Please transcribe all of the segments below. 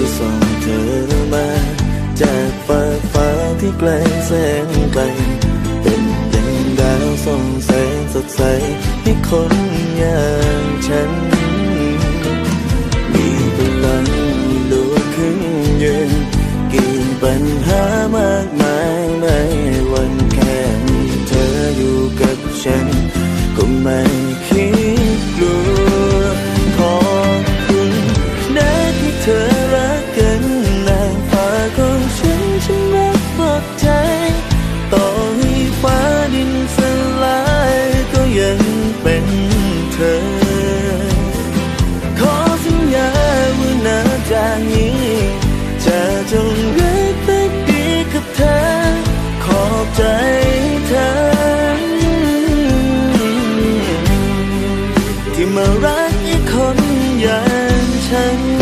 ที่ส่งเธอมาจากฟ้าฟ้าที่ไกลแสนไกล เป็นดังดาวส่องแสงสดใสให้คนอย่างฉัน มีพลังลุกขึ้นยืนกี่ปัญหามากมายไม่วันแค่มีเธออยู่กับฉัน ก็ไม่ ที่มารักอีกคนอย่างฉัน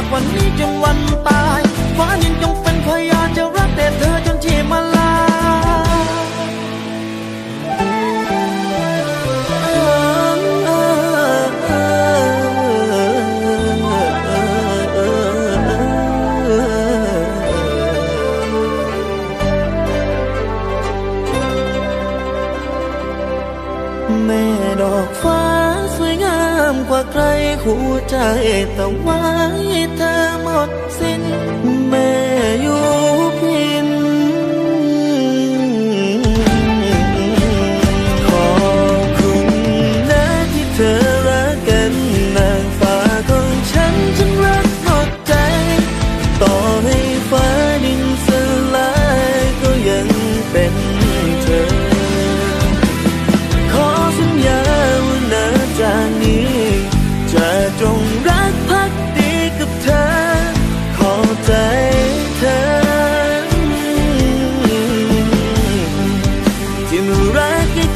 จากวันนี้จนวันตายฟ้าดินจงเป็นพยานจะรักแต่เธอจนชีมาลาแม่ดอกฟ้าสวยงามกว่าใครหัวใจแต่ไว้เธอหม ดสิ้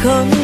không